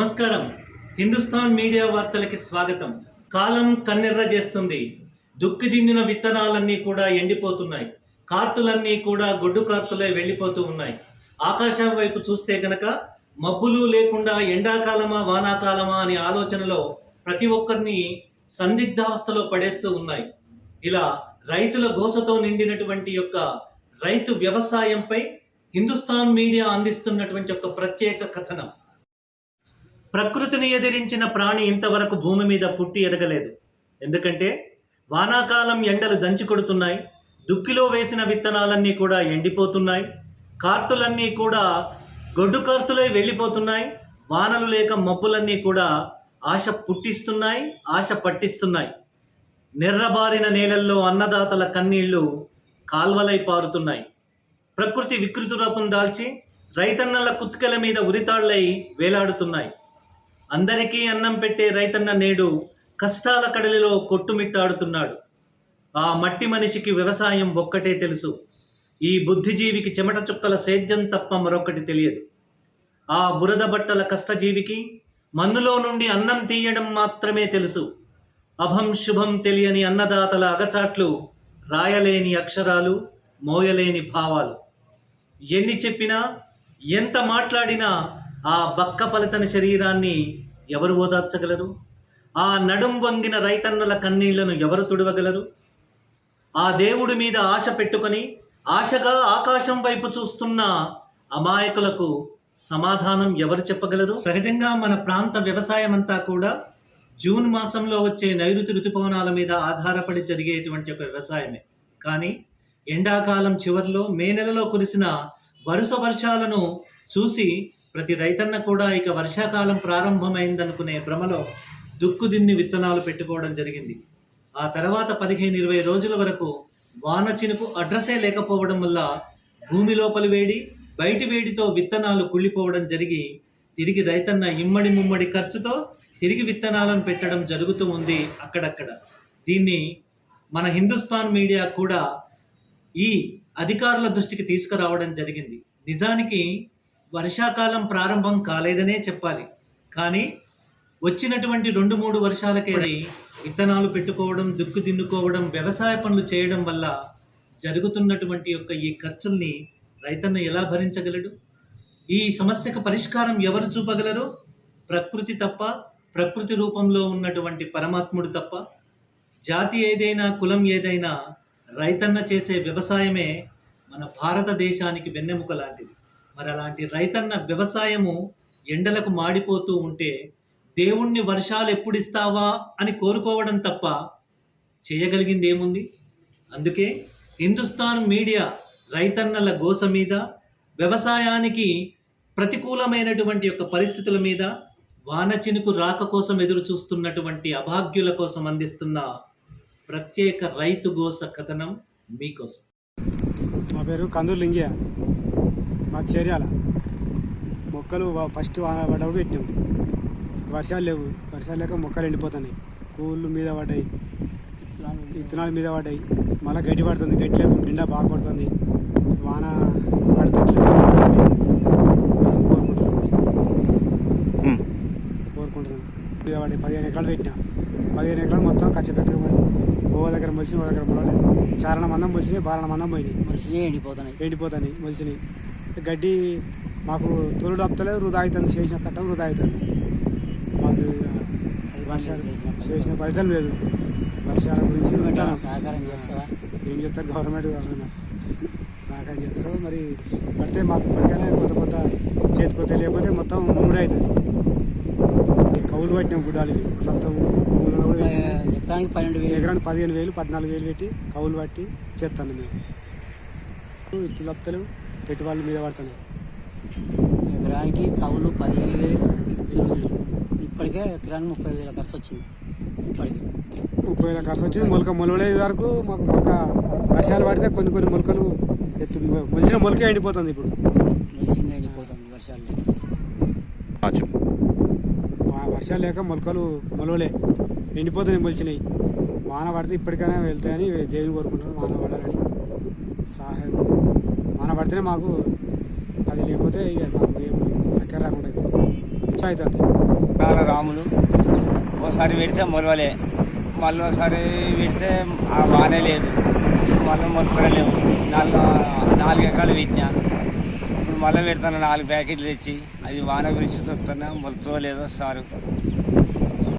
నమస్కారం. హిందుస్థాన్ మీడియా వార్తలకి స్వాగతం. కాలం కన్నెర్ర చేస్తుంది. దుక్కిదిన్నిన విత్తనాలన్నీ కూడా ఎండిపోతున్నాయి. కార్తులన్నీ కూడా గొడ్డు కార్తులే వెళ్ళిపోతూ ఉన్నాయి. ఆకాశం వైపు చూస్తే గనక మబ్బులు లేకుండా ఎండాకాలమా వానాకాలమా అనే ఆలోచనలో ప్రతి ఒక్కరిని సందిగ్ధావస్థలో పడేస్తూ ఉన్నాయి. ఇలా రైతుల గోసతో నిండినటువంటి యొక్క రైతు వ్యవసాయంపై హిందుస్థాన్ మీడియా అందిస్తున్నటువంటి ఒక ప్రత్యేక కథనం. ప్రకృతిని ఎదిరించిన ప్రాణి ఇంతవరకు భూమి మీద పుట్టి ఎదగలేదు. ఎందుకంటే వానాకాలం ఎండలు దంచి కొడుతున్నాయి దుక్కిలో వేసిన విత్తనాలన్నీ కూడా ఎండిపోతున్నాయి కార్తులన్నీ కూడా గొడ్డు కార్తులై వెళ్ళిపోతున్నాయి వానలు లేక మబ్బులన్నీ కూడా ఆశ పుట్టిస్తున్నాయి ఆశ పట్టిస్తున్నాయి. నిర్రబారిన నేలల్లో అన్నదాతల కన్నీళ్ళు కాల్వలై పారుతున్నాయి. ప్రకృతి వికృతి రూపం దాల్చి రైతన్నల కుత్కల మీద ఉరితాళ్ళై వేలాడుతున్నాయి. అందరికీ అన్నం పెట్టే రైతన్న నేడు కష్టాల కడలిలో కొట్టుమిట్టాడుతున్నాడు. ఆ మట్టి మనిషికి వ్యవసాయం ఒక్కటే తెలుసు. ఈ బుద్ధిజీవికి చెమట చుక్కల సేద్యం తప్ప మరొకటి తెలియదు. ఆ బురద బట్టల కష్టజీవికి మన్నులో నుండి అన్నం తీయడం మాత్రమే తెలుసు. అభం శుభం తెలియని అన్నదాతల అగచాట్లు రాయలేని అక్షరాలు మోయలేని భావాలు. ఎన్ని చెప్పినా ఎంత మాట్లాడినా ఆ బక్క పలచని శరీరాన్ని ఎవరు ఓదార్చగలరు? ఆ నడుం వంగిన రైతన్నల కన్నీళ్ళను ఎవరు తుడవగలరు? ఆ దేవుడి మీద ఆశ పెట్టుకొని ఆశగా ఆకాశం వైపు చూస్తున్న అమాయకులకు సమాధానం ఎవరు చెప్పగలరు? సహజంగా మన ప్రాంత వ్యవసాయం అంతా కూడా జూన్ మాసంలో వచ్చే నైరుతి ఋతుపవనాల మీద ఆధారపడి జరిగేటువంటి ఒక వ్యవసాయమే. కానీ ఎండాకాలం చివరిలో మే నెలలో కురిసిన వరుస వర్షాలను చూసి ప్రతి రైతన్న కూడా ఇక వర్షాకాలం ప్రారంభమైందనుకునే భ్రమలో దుక్కుదిన్ని విత్తనాలు పెట్టుకోవడం జరిగింది. ఆ తర్వాత పదిహేను ఇరవై రోజుల వరకు వాన చినుకు అడ్రసే లేకపోవడం వల్ల భూమి లోపలి వేడి బయటి వేడితో విత్తనాలు కుళ్ళిపోవడం జరిగి తిరిగి రైతన్న ఇమ్మడి ముమ్మడి ఖర్చుతో తిరిగి విత్తనాలను పెట్టడం జరుగుతూ ఉంది అక్కడక్కడ. దీన్ని మన హిందుస్థాన్ మీడియా కూడా ఈ అధికారుల దృష్టికి తీసుకురావడం జరిగింది. నిజానికి వర్షాకాలం ప్రారంభం కాలేదనే చెప్పాలి. కానీ వచ్చినటువంటి రెండు మూడు వర్షాలకే విత్తనాలు పెట్టుకోవడం దుక్కు దిన్నుకోవడం వ్యవసాయ పనులు చేయడం వల్ల జరుగుతున్నటువంటి యొక్క ఈ ఖర్చుల్ని రైతన్న ఎలా భరించగలడు? ఈ సమస్యకు పరిష్కారం ఎవరు చూపగలరు? ప్రకృతి తప్ప ప్రకృతి రూపంలో ఉన్నటువంటి పరమాత్ముడు తప్ప. జాతి ఏదైనా కులం ఏదైనా రైతన్న చేసే వ్యవసాయమే మన భారతదేశానికి వెన్నెముక లాంటిది. మరి అలాంటి రైతన్న వ్యవసాయము ఎండలకు మాడిపోతూ ఉంటే దేవుణ్ణి వర్షాలు ఎప్పుడు ఇస్తావా అని కోరుకోవడం తప్ప చేయగలిగింది ఏముంది? అందుకే హిందుస్థాన్ మీడియా రైతన్నల గోస మీద వ్యవసాయానికి ప్రతికూలమైనటువంటి యొక్క పరిస్థితుల మీద వాన చినుకు రాక కోసం ఎదురు చూస్తున్నటువంటి అభాగ్యుల కోసం అందిస్తున్న ప్రత్యేక రైతు గోస కథనం మీకోసం. మా పేరు కందూరు మా చేర్యాల. మొక్కలు ఫస్ట్ వాన పడ్డప్పుడు పెట్టినాం. వర్షాలు లేవు. వర్షాలు లేక మొక్కలు ఎండిపోతున్నాయి. కూళ్ళు మీద పడ్డాయి. విత్తనాలు మీద పడ్డాయి. మళ్ళీ గడ్డి పడుతుంది. గడ్డి లేకు నిండా బాగా పడుతుంది వాన పడుతుంది కోరుకుంటున్నాం. మీద పడి పదిహేను ఎకరాలు పెట్టినా. పదిహేను ఎకరాలు మొత్తం ఖర్చు పెట్టకపోయి ఓ దగ్గర మొలిచిన ఓ దగ్గర మొలలే చారణ మందం మొలిచినాయి బారణ మందం పోయినాయి. మనిషినే ఎండిపోతున్నాయి. ఎండిపోతాయి మొలిచినాయి. గడ్డి మాకు తొలుడు అప్పలేదు వృధా అవుతుంది చేసిన కట్టం వృధా అవుతుంది మాకు వర్షాలు చేసిన ఫలితం లేదు. వర్షాల గురించి. సహకారం చేస్తుందా ఏం చెప్తారు గవర్నమెంట్? గవర్నమెంట్ సహకారం చేస్తారు. మరి పడితే మాకు ఇప్పటికైనా కొత్త కొత్త చేతికొత్త లేకపోతే మొత్తం మూడు అవుతుంది. ఈ కౌలు పట్టినాం గుడ్డాలు ఇవి సొంత. ఎకరానికి పన్నెండు వేలు. ఎకరానికి పదిహేను వేలు పద్నాలుగు వేలు పెట్టి కౌలు పట్టి చేస్తాను మేము. ఇత్తు లప్తలు పెట్టుబడుల మీద పడుతున్నాయి. ఎకరానికి కవులు పదిహేను వేలు ఇరవై వేలు. ఇప్పటికే ఎకరానికి ముప్పై వేల ఖర్చు వచ్చింది. ఇప్పటికే. ముప్పై వేల ఖర్చు వచ్చింది. మొలక మొలవలే వరకు మాకు మొలక వర్షాలు పడితే కొన్ని కొన్ని మొలకలు ఎత్తు మొలిచిన మొలకే ఎండిపోతుంది ఇప్పుడు. మనిషినే ఎండిపోతుంది వర్షాలు వర్షాలు లేక మొలకలు మొలవలే. ఎండిపోతున్నాయి మొలిచినాయి. వాన పడితే ఇప్పటికైనా వెళ్తాయని దేవుని కోరుకుంటున్నాం వాన పడాలని సహాయం. మన పడితేనే మాకు అది లేకపోతే ఇక మాకు ఏం రాకుండా అవుతుంది అవుతుంది నాన్న రాములు ఒకసారి పెడితే మొలవలే మళ్ళీ ఒకసారి పెడితే ఆ లేదు. మళ్ళీ మళ్ళీ లేవు. నాలుగు నాలుగు ఎకరాలు పెట్టినా. ఇప్పుడు మళ్ళీ పెడతాను నాలుగు ప్యాకెట్లు తెచ్చి. అది వాన గురించి చెప్తున్నా మొలతో లేదో సారు.